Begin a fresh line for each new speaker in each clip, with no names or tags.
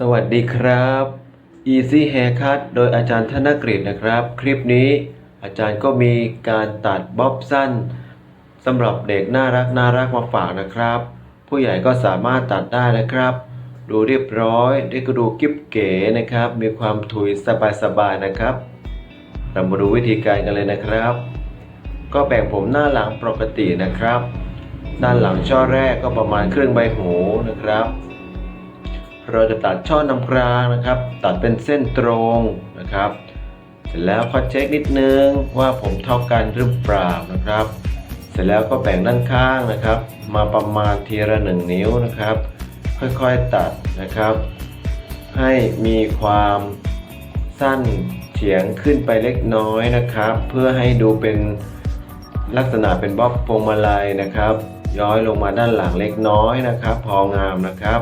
สวัสดีครับ Easy Haircut โดยอาจารย์ธนกฤษนะครับ คลิปนี้อาจารย์ก็มีการตัดบ๊อบสั้นสำหรับเด็กน่ารักน่ารักมาฝากนะครับ ผู้ใหญ่ก็สามารถตัดได้นะครับ ดูเรียบร้อยได้ก็ดูกิ๊บเก๋นะครับ มีความถุยสบายๆนะครับ เรามาดูวิธีการกันเลยนะครับ ก็แบ่งผมหน้าหลังปกตินะครับ ด้านหลังช่อแรกก็ประมาณครึ่งใบหูนะครับ เราจะตัดช่อนำกลางนะครับ ตัดเป็นเส้นตรงนะครับ เสร็จแล้วก็เช็คนิดนึงว่าผมเท่ากันหรือเปล่านะครับ เสร็จแล้วก็แบ่งด้านข้างนะครับ มาประมาณทีละหนึ่งนิ้วนะครับ ค่อยๆตัดนะครับ ให้มีความสั้นเฉียงขึ้นไปเล็กน้อยนะครับ เพื่อให้ดูเป็นลักษณะเป็นบ๊อบพวงมาลัยนะครับ ย้อยลงมาด้านหลังเล็กน้อยนะครับ พองามนะครับ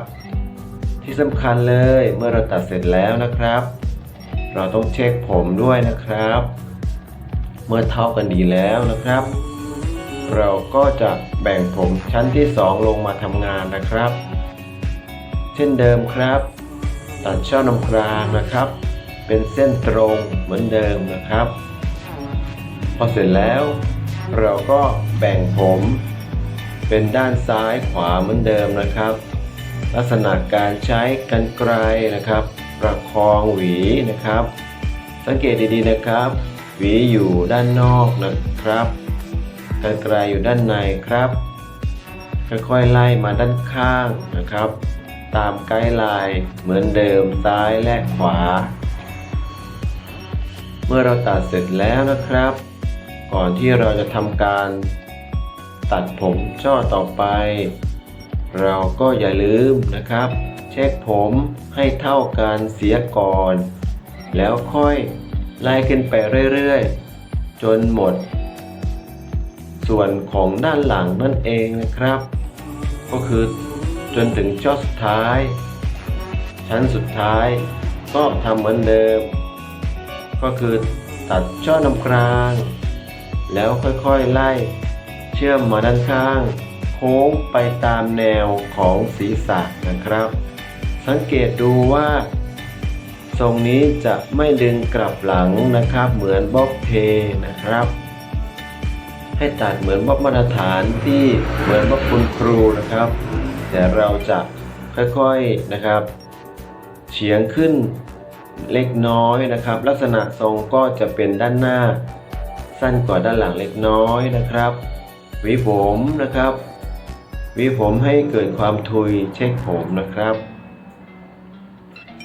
ที่สำคัญเลยเมื่อเราตัดเสร็จแล้วนะครับ เราต้องเช็คผมด้วยนะครับ เมื่อเท่ากันดีแล้วนะครับ เราก็จะแบ่งผมชั้นที่ 2 ลงมาทำงานนะครับ เช่นเดิมครับ ตัดช่อนำกลางนะครับ เป็นเส้นตรงเหมือนเดิมนะครับ พอเสร็จแล้ว เราก็แบ่งผม เป็นด้านซ้ายขวาเหมือนเดิมนะครับ ลักษณะการใช้กันไกรนะครับ ประคองหวีนะครับ สังเกตดีๆนะครับ หวีอยู่ด้านนอกนะครับกันไกรอยู่ด้านในครับค่อยๆไล่มาด้านข้างนะครับ ตามไกด์ไลน์เหมือนเดิมซ้ายและขวา เมื่อเราตัดเสร็จแล้วนะครับ ก่อนที่เราจะทำการตัดผมช่อต่อไป เราก็อย่าลืมนะครับ เช็คผมให้เท่ากันเสียก่อน แล้วค่อยไล่ขึ้นไปเรื่อยๆ จนหมด ส่วนของด้านหลังนั่นเองนะครับ ก็คือจนถึงช่อสุดท้าย ชั้นสุดท้ายก็ทำเหมือนเดิม ก็คือตัดช่อนำกลาง แล้วค่อยๆไล่ เชื่อมมาด้านข้าง ค้งไปตามแนวของศีรษะนะครับ สังเกตดูว่า ทรงนี้จะไม่ดึงกลับหลังนะครับ เหมือนบ๊อบเทนะครับ ให้ตัดเหมือนบ๊อบมาตรฐานที่เหมือนบ๊อบคุณครูนะครับ แต่เราจะค่อยๆนะครับเฉียงขึ้นเล็กน้อยนะครับ ลักษณะทรงก็จะเป็นด้านหน้า สั้นกว่าด้านหลังเล็กน้อยนะครับหวีผมนะครับ วีผมให้เกิดความทุยเช็คผมนะครับ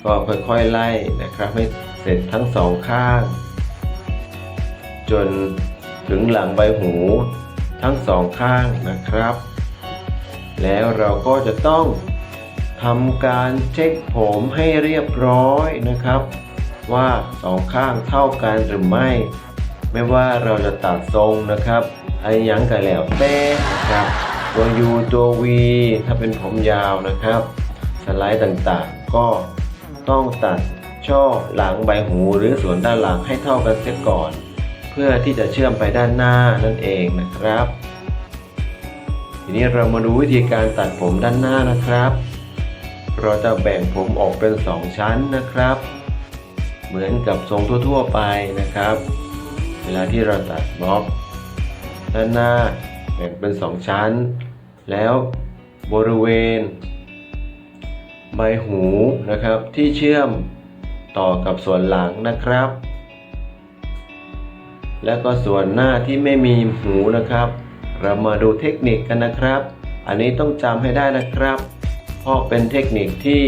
ก็ค่อยๆไล่นะครับให้เสร็จทั้งสองข้าง จนถึงหลังใบหูทั้งสองข้างนะครับ แล้วเราก็จะต้องทำการเช็คผมให้เรียบร้อยนะครับ ว่าสองข้างเท่ากันหรือไม่ ไม่ว่าเราจะตัดทรงนะครับไอ้ยังกันแล้วแต่นะครับ ตัว U ตัว V ถ้าเป็นผมยาวนะครับ สไลด์ต่างๆ ก็ต้องตัดช่อหลังใบหูหรือส่วนด้านหลังให้เท่ากันเสียก่อน เพื่อที่จะเชื่อมไปด้านหน้านั่นเองนะครับ ทีนี้เรามาดูวิธีการตัดผมด้านหน้านะครับ เราจะแบ่งผมออกเป็น 2 ชั้นนะครับ เหมือนกับทรงทั่วๆไปนะครับ เวลาที่เราตัดบ๊อบด้านหน้า แบ่งเป็น2ชั้น แล้วบริเวณ ใบหูนะครับที่เชื่อมต่อกับส่วนหลังนะครับ แล้วก็ส่วนหน้าที่ไม่มีหูนะครับ เรามาดูเทคนิคกันนะครับ อันนี้ต้องจำให้ได้นะครับ เพราะเป็นเทคนิคที่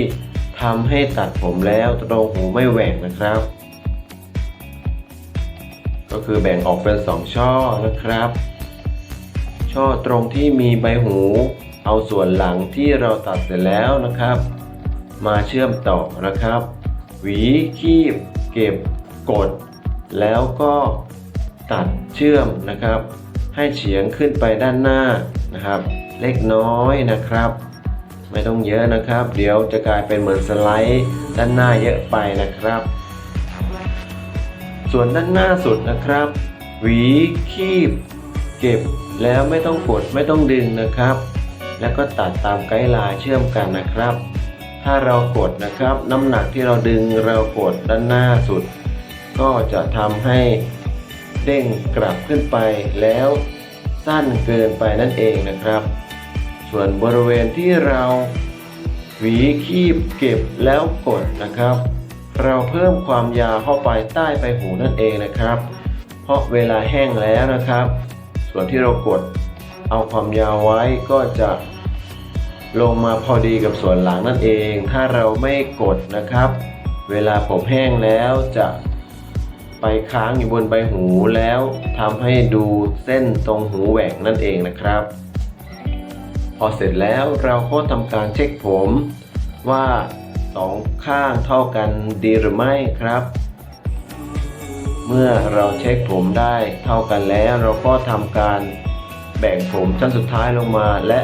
ทำให้ตัดผมแล้วตรงหูไม่แหว่งนะครับ ก็คือแบ่งออกเป็น 2 ช่อนะครับ ช่อตรงที่มีใบหู เอาส่วนหลังที่เราตัดเสร็จแล้วนะครับ มาเชื่อมต่อนะครับ หวีคีบ เก็บ กด แล้วก็ตัดเชื่อมนะครับ ให้เฉียงขึ้นไปด้านหน้านะครับ เล็กน้อยนะครับ ไม่ต้องเยอะนะครับ เดี๋ยวจะกลายเป็นเหมือนสไลด์ด้านหน้าเยอะไปนะครับ ส่วนด้านหน้าสุดนะครับ หวีคีบ เก็บ แล้วไม่ต้องกดไม่ต้องดึงนะครับ แล้วก็ตัดตามไกด์ไลน์เชื่อมกันนะครับ ถ้าเรากดนะครับ น้ำหนักที่เราดึงเรากดด้านหน้าสุด ก็จะทำให้เด้งกลับขึ้นไปแล้วสั้นเกินไปนั่นเองนะครับ ส่วนบริเวณที่เราหวีคีบเก็บแล้วกดนะครับ เราเพิ่มความยาวเข้าไปใต้ใบหูนั่นเองนะครับ เพราะเวลาแห้งแล้วนะครับ ส่วนที่เรากดเอาความยาวไว้ก็จะลงมาพอดีกับส่วนหลังนั่นเอง ถ้าเราไม่กดนะครับ เวลาผมแห้งแล้วจะไปค้างอยู่บนใบหูแล้วทำให้ดูเส้นตรงหูแหว่งนั่นเองนะครับ พอเสร็จแล้วเราก็ทำการเช็คผมว่าสองข้างเท่ากันดีหรือไม่ครับ เมื่อเราเช็คผมได้เท่ากันแล้ว เราก็ทำการแบ่งผมชั้นสุดท้ายลงมา และ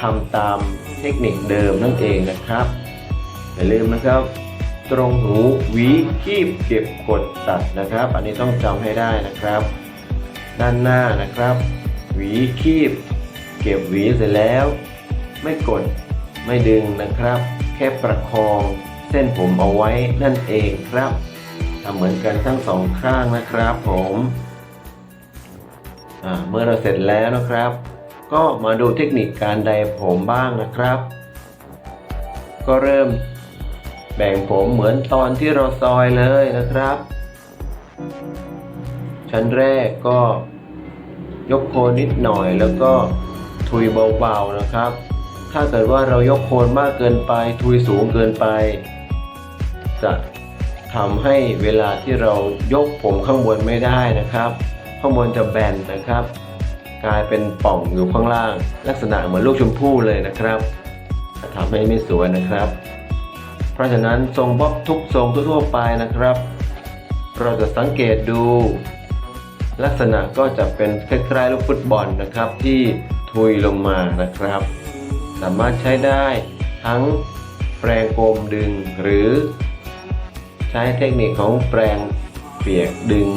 ทำตามเทคนิคเดิมนั่นเองนะครับอย่าลืมนะครับ ตรงหูหวีคีบเก็บกดตัดนะครับ อันนี้ต้องจำให้ได้นะครับ ด้านหน้านะครับหวีคีบ เก็บหวีเสร็จแล้ว ไม่กดไม่ดึงนะครับ แค่ประคองเส้นผมเอาไว้นั่นเองครับ ทำเหมือนกันทั้งสองข้างนะครับผมเมื่อเราเสร็จแล้วนะครับ ก็มาดูเทคนิคการไดผมบ้างนะครับ ก็เริ่มแบ่งผมเหมือนตอนที่เราซอยเลยนะครับ ชั้นแรกก็ยกโคนนิดหน่อยแล้วก็ทุยเบาๆนะครับ ถ้าเกิดว่าเรายกโคนมากเกินไป ทุยสูงเกินไป ทำให้เวลาที่เรายกผมข้างบนไม่ได้นะครับ ข้างบนจะแบนนะครับ กลายเป็นป่องอยู่ข้างล่าง ลักษณะเหมือนลูกชมพู่เลยนะครับทำให้ไม่สวยนะครับ เพราะฉะนั้นทรงบ๊อบทุกทรงทั่วๆไปนะครับ เราจะสังเกตดู ลักษณะก็จะเป็นคล้ายๆลูกฟุตบอลนะครับ ที่ทุยลงมานะครับ สามารถใช้ได้ทั้งแปรงโกมดึงหรือ ใช้เทคนิคของแปรงเปียกดึง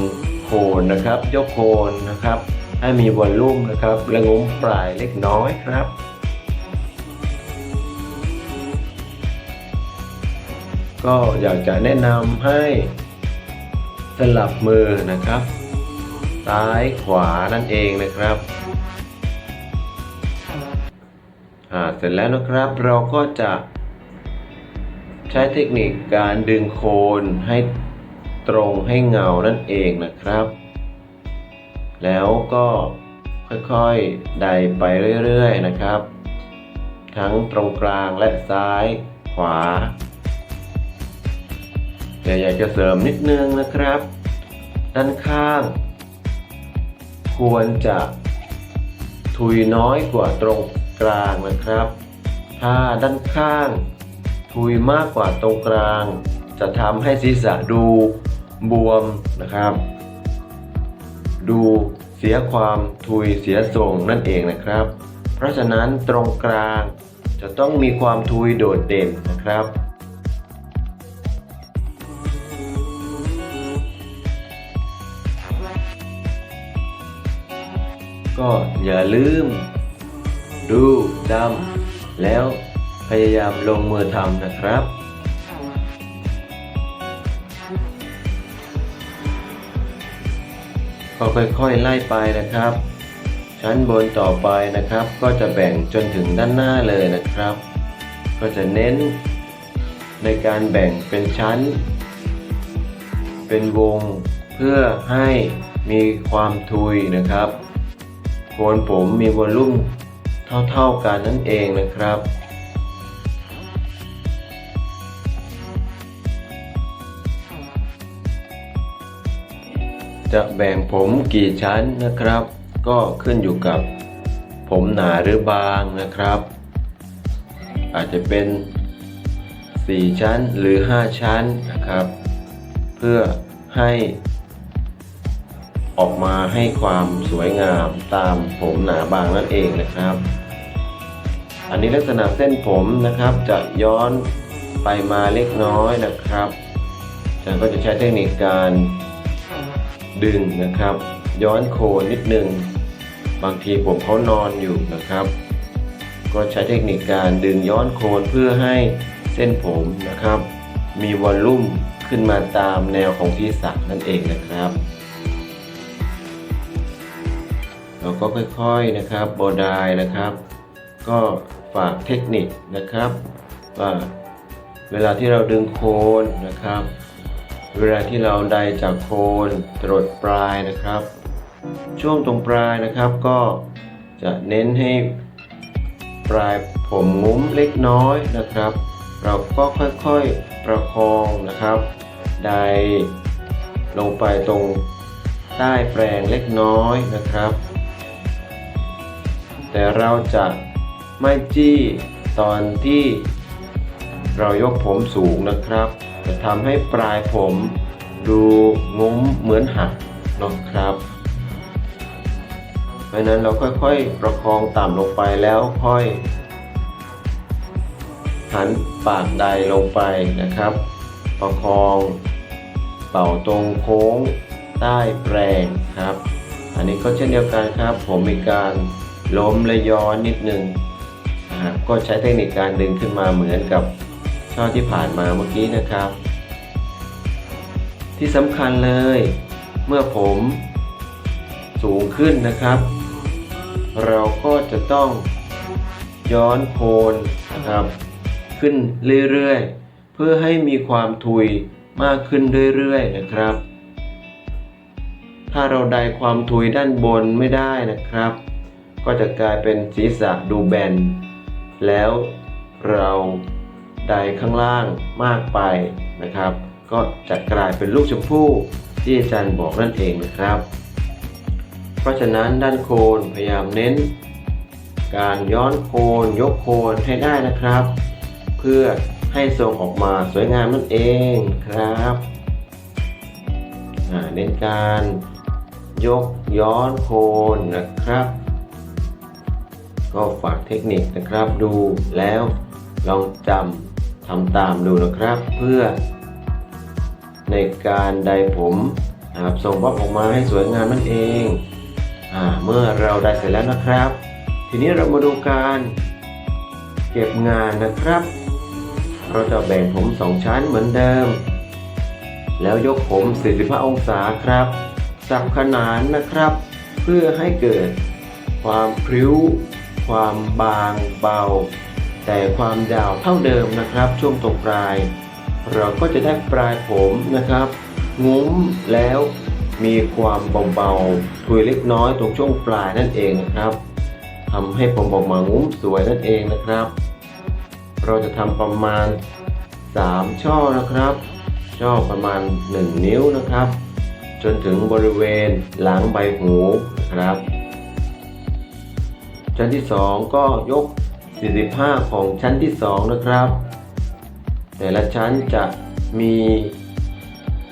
โคนนะครับ ยกโคนนะครับ ให้มีวอลลุ่มนะครับและงุ้มปลายเล็กน้อยครับก็อยากจะแนะนำให้สลับมือนะครับ ซ้ายขวานั่นเองนะครับอ่าเสร็จแล้วนะครับเราก็จะ ช้เทคนิคการดึงโคนให้ตรงให้เงานั่นเองนะครับ แล้วก็ค่อยๆ ไดไปเรื่อยๆนะครับ ทั้งตรงกลางและซ้ายขวาแต่อยากจะเสริมนิดนึงนะครับ ด้านข้าง ควรจะทุยน้อยกว่าตรงกลางนะครับ ถ้าด้านข้าง ทุยมากกว่าตรงกลาง จะทำให้ศีรษะดูบวมนะครับ ดูเสียความทุยเสียทรงนั่นเองนะครับ เพราะฉะนั้นตรงกลางจะต้องมีความทุยโดดเด่นนะครับก็อย่าลืม ดูจำแล้ว พยายามลงมือทำนะครับ ก็ค่อยๆไล่ไปนะครับ ชั้นบนต่อไปนะครับ ก็จะแบ่งจนถึงด้านหน้าเลยนะครับ ก็จะเน้นในการแบ่งเป็นชั้น เป็นวงเพื่อให้มีความทุยนะครับโคนผมมีวอลลุ่มเท่าๆกันนั่นเองนะครับ จะแบ่งผมกี่ชั้นนะครับ ก็ขึ้นอยู่กับผมหนาหรือบางนะครับ อาจจะเป็น 4 ชั้นหรือ 5 ชั้นนะครับ เพื่อให้ออกมาให้ความสวยงามตามผมหนาบางนั่นเองนะครับ อันนี้ลักษณะเส้นผมนะครับจะย้อนไปมาเล็กน้อยนะครับฉันก็จะใช้เทคนิคการ ดึงนะครับ ย้อนโคนนิดนึง บางทีผมเขานอนอยู่นะครับ ก็ใช้เทคนิคการดึงย้อนโคนเพื่อให้เส้นผมนะครับ มีวอลลุ่มขึ้นมาตามแนวของศีรษะนั่นเองนะครับ เราก็ค่อยๆนะครับโบดายนะครับ ก็ฝากเทคนิคนะครับว่าเวลาที่เราดึงโคนนะครับ เวลาที่เราไดจากโคนตรดปลายนะครับ ช่วงตรงปลายนะครับก็จะเน้นให้ปลายผมงุ้มเล็กน้อยนะครับ เราก็ค่อยๆประคองนะครับไดลงไปตรงใต้แปรงเล็กน้อยนะครับ แต่เราจะไม่จี้ตอนที่เรายกผมสูงนะครับ ทำให้ปลายผมดูงุ้มเหมือนหักนะครับ เพราะนั้นเราค่อยๆ ประคองต่ำลงไปแล้วค่อย หันปากใดลงไปนะครับ ประคองเป่าตรงโค้งใต้แปรงครับ อันนี้ก็เช่นเดียวกันครับ ผมมีการล้มและย้อนนิดนึงนะครับก็ใช้เทคนิคการดึงขึ้นมาเหมือนกับ ช่อที่ผ่านมาเมื่อกี้นะครับ ที่สำคัญเลย เมื่อผมสูงขึ้นนะครับ เราก็จะต้องย้อนโคนนะครับ ขึ้นเรื่อยๆ เพื่อให้มีความทุยมากขึ้นเรื่อยๆนะครับ ถ้าเราไดความทุยด้านบนไม่ได้นะครับ ก็จะกลายเป็นศีรษะดูแบน แล้วเรา ไดข้างล่างมากไปนะครับ ก็จะกลายเป็นลูกชมพู่ที่อาจารย์บอกนั่นเองนะครับ เพราะฉะนั้นด้านโคนพยายามเน้น การย้อนโคนยกโคนให้ได้นะครับ เพื่อให้ทรงออกมาสวยงามนั่นเองครับเน้นการยกย้อนโคนนะครับ ก็ฝากเทคนิคนะครับดูแล้วลองจำ ทำตามดูนะครับเพื่อ ในการไดผมนะครับส่งบ๊อบออกมาให้สวยงามนั่นเองอาเมื่อเราได้เสร็จแล้วนะครับ ทีนี้เรามาดูการเก็บงานนะครับ เราจะแบ่งผมสองชั้นเหมือนเดิม แล้วยกผม 45 องศาครับ สับขนานนะครับ เพื่อให้เกิดความพริ้ว ความบางเบา แต่ความยาวเท่าเดิมนะครับ ช่วงตรงปลาย เราก็จะได้ปลายผมนะครับงุ้มแล้วมีความเบาๆทุยเล็กน้อยตรงช่วงปลายนั่นเองนะครับทำให้ผมออกมางุ้มสวยนั่นเองนะครับ เราจะทำประมาณ 3 ช่อนะครับ ช่อประมาณ 1 นิ้วนะครับ จนถึงบริเวณหลังใบหูนะครับชั้นที่ 2 ก็ยก 45 ของชั้นที่ 2 นะครับ แต่ละชั้นจะมี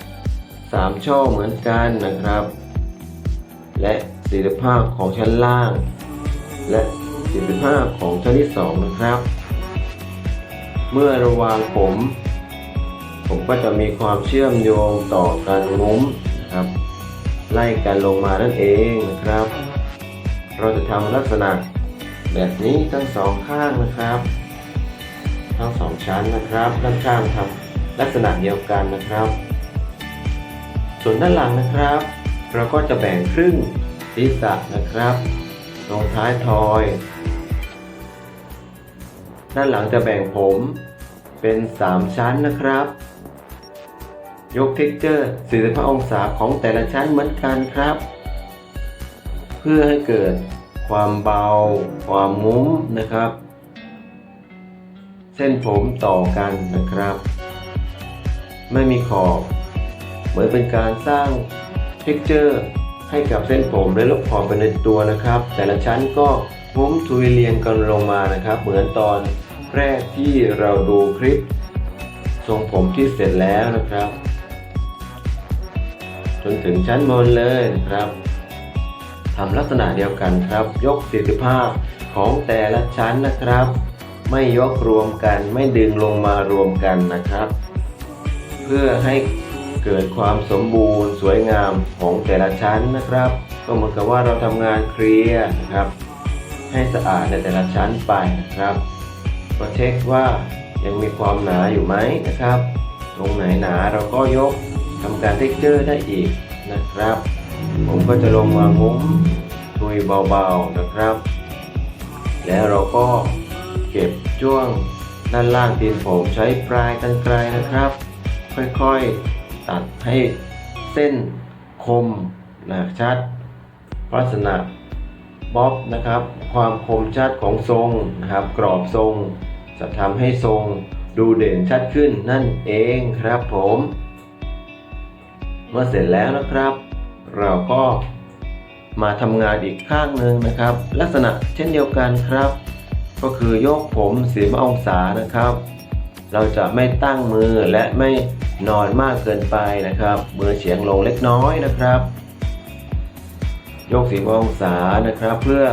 3 ช่อเหมือนกันนะครับ และ 45 ของชั้นล่าง และ 45 ของชั้นที่ 2 นะครับ เมื่อระวางผม ผมก็จะมีความเชื่อมโยงต่อกันงุ้มนะครับ ไล่กันลงมานั่นเองนะครับ เราจะทำลักษณะ แบบนี้ทั้งสองข้างนะครับ ทั้งสองชั้นนะครับ ด้านข้างทำลักษณะเดียวกันนะครับ ส่วนด้านหลังนะครับ เราก็จะแบ่งครึ่งศีรษะนะครับตรงท้ายทอย ด้านหลังจะแบ่งผมเป็น 3 ชั้นนะครับ ยกเท็กเจอร์45องศาของแต่ละชั้นเหมือนกันครับ เพื่อให้เกิด ความเบา ความงุ้มนะครับ เส้นผมต่อกันนะครับ ไม่มีขอบ เหมือนเป็นการสร้างเท็กเจอร์ให้กับเส้นผมและลบขอบไปในตัวนะครับ แต่ละชั้นก็งุ้มทุยเรียงกันลงมานะครับ เหมือนตอนแรกที่เราดูคลิป ทรงผมที่เสร็จแล้วนะครับ จนถึงชั้นบนเลยนะครับ ทำลักษณะเดียวกันครับ ยก45ของแต่ละชั้นนะครับ ไม่ยกรวมกันไม่ดึงลงมารวมกันนะครับ เพื่อให้เกิดความสมบูรณ์สวยงามของแต่ละชั้นนะครับ ก็เหมือนกับว่าเราทำงานเคลียร์นะครับ ให้สะอาดในแต่ละชั้นไปนะครับก็เช็คว่ายังมีความหนาอยู่ไหมนะครับ ตรงไหนหนาเราก็ยกทำการเท็กเจอร์ได้อีกนะครับ ผมก็จะลงมางุ้มทุยเบาๆนะครับ แล้วเราก็เก็บช่วงด้านล่างตีนผมใช้ปลายกรรไกรนะครับ ค่อยๆตัดให้เส้นคมนะชัดลักษณะบ๊อบนะครับ ความคมชัดของทรงนะครับ กรอบทรง จะทำให้ทรงดูเด่นชัดขึ้นนั่นเองครับผม เมื่อเสร็จแล้วนะครับ เราก็มาทำงานอีกข้างหนึ่งนะครับ ลักษณะเช่นเดียวกันครับ ก็คือยกผม45องศานะครับ เราจะไม่ตั้งมือและไม่นอนมากเกินไปนะครับ มือเฉียงลงเล็กน้อยนะครับยก45องศานะครับ เพื่อ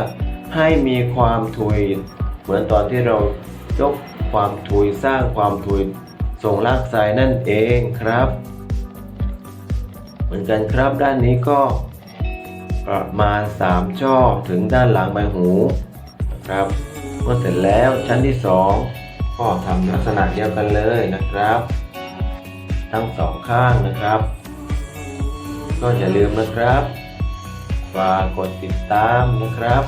ให้มีความทุย เหมือนตอนที่เรายกความทุยสร้างความทุยทรงลากไซนั่นเองครับ เหมือนกันครับด้านนี้ก็ประมาณ 3 ช่อถึงด้านหลังใบหูนะครับเมื่อเสร็จแล้วชั้นที่ 2 ก็ทำลักษณะเดียวกันเลยนะครับ ทั้งสองข้างนะครับ ก็อย่าลืมนะครับฝากกดติดตามนะครับ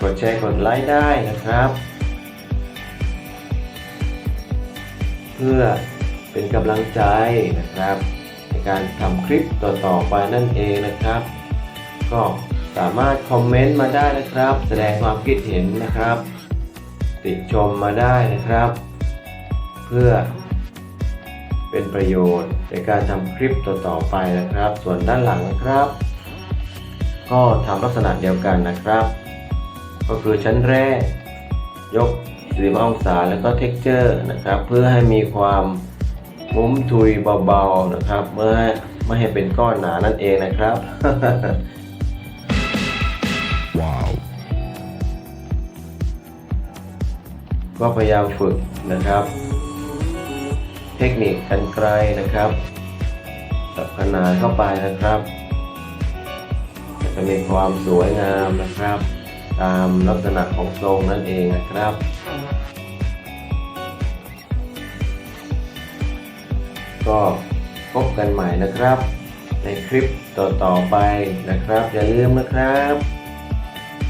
กดแชร์กดไลค์ได้นะครับ เพื่อเป็นกำลังใจนะครับ ในการทำคลิปต่อๆไปนั่นเองนะครับ ก็สามารถคอมเมนต์มาได้นะครับ แสดงความคิดเห็นนะครับ ติชมมาได้นะครับ เพื่อเป็นประโยชน์ในการทำคลิปต่อๆไปนะครับ ส่วนด้านหลังนะครับ ก็ทำลักษณะเดียวกันนะครับ ก็คือชั้นแรก ยก45องศาแล้วก็เท็กเจอร์นะครับ เพื่อให้มีความ งุ้มทุยเบาๆนะครับเมื่อไม่ให้เป็นก้อนหนานั่นเองนะครับ
Wow.
ก็พยายามฝึกนะครับ เทคนิคกันไกลนะครับตับขนานเข้าไปนะครับก็จะมีความสวยงามนะครับ ตามลักษณะของทรงนั่นเองนะครับ ก็พบกันใหม่นะครับ ในคลิปต่อๆไปนะครับ อย่าลืมนะครับ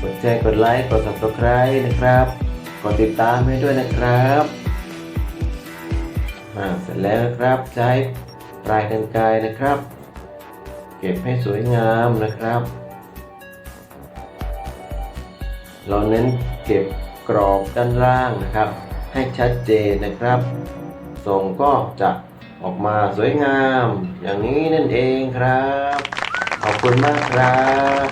กดแชร์กดไลค์กด subscribe นะครับ กดติดตามให้ด้วยนะครับอ่าเสร็จแล้วนะครับใช้ปลายกันไกรนะครับ เก็บให้สวยงามนะครับ เราเน้นเก็บกรอบด้านล่างนะครับ ให้ชัดเจนนะครับทรงก็จะ ออกมาสวยงาม อย่างนี้นั่นเองครับ ขอบคุณมากครับ